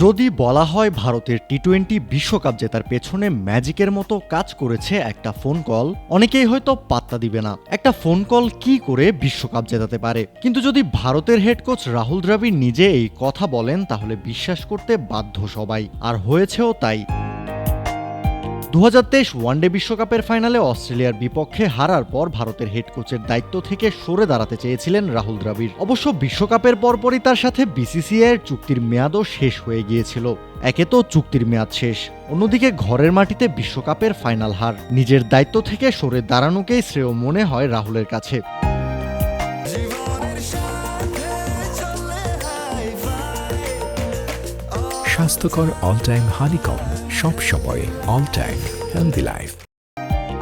যদি বলা হয় ভারতের টি টোয়েন্টি বিশ্বকাপ জেতার পেছনে ম্যাজিকের মতো কাজ করেছে একটা ফোন কল, অনেকেই হয়তো পাত্তা দিবে না। একটা ফোন কল কি করে বিশ্বকাপ জেতাতে পারে? কিন্তু যদি ভারতের হেড কোচ রাহুল দ্রাবিড় নিজে এই কথা বলেন, তাহলে বিশ্বাস করতে বাধ্য সবাই। আর হয়েছেও তাই। দু ওয়ানডে বিশ্বকাপের ফাইনালে অস্ট্রেলিয়ার বিপক্ষে হারার পর ভারতের হেড কোচের দায়িত্ব থেকে সরে দাঁড়াতে চেয়েছিলেন রাহুল দ্রাবিড়। অবশ্য বিশ্বকাপের পরপরই তার সাথে বিসিসিআই এর চুক্তির মেয়াদও শেষ হয়ে গিয়েছিল। একে তো চুক্তির মেয়াদ শেষ। অন্যদিকে ঘরের মাটিতে বিশ্বকাপের ফাইনাল হার। নিজের দায়িত্ব থেকে সরে দাঁড়ানোকেই শ্রেয় মনে হয় রাহুলের কাছে। স্বাস্থ্যকর অল টাইম হানিকম সব সময় অল টাইম হেলদি লাইফ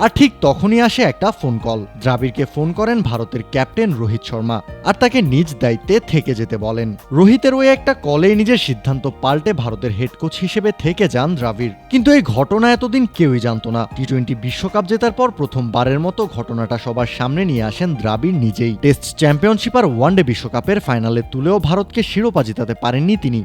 আর ঠিক তখনই আসে একটা ফোন কল দ্রাবিড়কে ফোন করেন ভারতের ক্যাপ্টেন রোহিত শর্মা আর তাকে নিজ দায়িত্বে থেকে যেতে বলেন। রোহিতের ওই একটা কলেই নিজের সিদ্ধান্ত পাল্টে ভারতের হেড কোচ হিসেবে থেকে যান দ্রাবিড়। কিন্তু এই ঘটনা এতদিন কেউই জানতো না। টি টোয়েন্টি বিশ্বকাপ জেতার পর প্রথমবারের মতো ঘটনাটা সবার সামনে নিয়ে আসেন দ্রাবিড় নিজেই। টেস্ট চ্যাম্পিয়নশিপ আর ওয়ানডে বিশ্বকাপের ফাইনালে তুলেও ভারতকে শিরোপা জেতাতে পারেননি তিনি।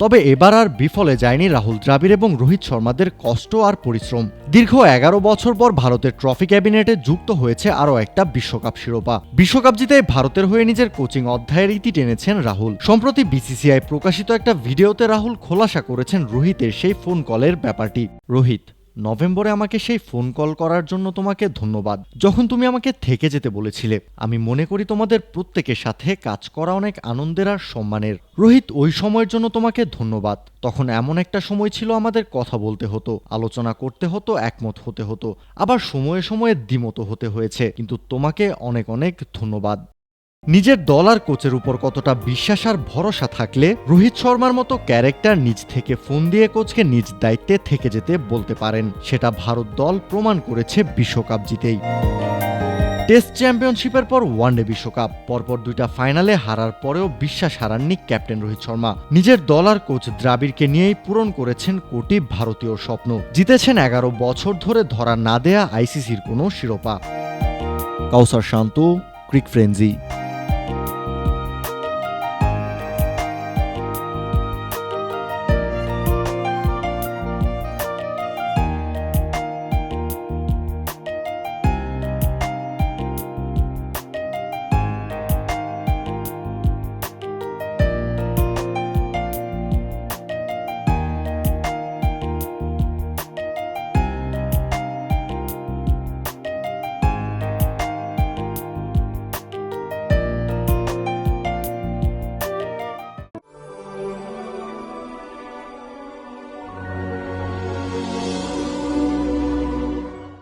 তবে এবার আর বিফলে যায়নি রাহুল দ্রাবিড় এবং রোহিত শর্মাদের কষ্ট আর পরিশ্রম। দীর্ঘ এগারো বছর পর ভারতের ট্রফি ক্যাবিনেটে যুক্ত হয়েছে আরও একটা বিশ্বকাপ শিরোপা। বিশ্বকাপ জিতে ভারতের হয়ে নিজের কোচিং অধ্যায়ের ইতি টেনেছেন রাহুল। সম্প্রতি বিসিসিআই প্রকাশিত একটা ভিডিওতে রাহুল খোলাসা করেছেন রোহিতের সেই ফোন কলের ব্যাপারটি। রোহিত নভেম্বরে আমাকে সেই ফোন কল করার জন্য তোমাকে ধন্যবাদ। যখন তুমি আমাকে থেকে যেতে বলেছিলে, আমি মনে করি তোমাদের প্রত্যেকের সাথে কাজ করা অনেক আনন্দের আর সম্মানের। রোহিত, ওই সময়ের জন্য তোমাকে ধন্যবাদ। তখন এমন একটা সময় ছিল আমাদের কথা বলতে হতো, আলোচনা করতে হতো, একমত হতে হতো। আবার সময়ে সময়ে দ্বিমত হতে হয়েছে, কিন্তু তোমাকে অনেক অনেক ধন্যবাদ। নিজের দল আর কোচের উপর কতটা বিশ্বাস আর ভরসা থাকলে রোহিত শর্মার মতো ক্যারেক্টার নিজ থেকে ফোন দিয়ে কোচকে নিজ দায়িত্বে থেকে যেতে বলতে পারেন, সেটা ভারত দল প্রমাণ করেছে বিশ্বকাপ জিতেই। টেস্ট চ্যাম্পিয়নশিপের পর ওয়ানডে বিশ্বকাপ, পরপর দুইটা ফাইনালে হারার পরেও বিশ্বাস হারাননি ক্যাপ্টেন রোহিত শর্মা। নিজের দল আর কোচ দ্রাবিড়কে নিয়েই পূরণ করেছেন কোটি ভারতীয় স্বপ্ন। জিতেছেন এগারো বছর ধরে ধরা না দেয়া আইসিসির কোনো শিরোপা। কাউসার শান্ত, ক্রিক ফ্রেঞ্জি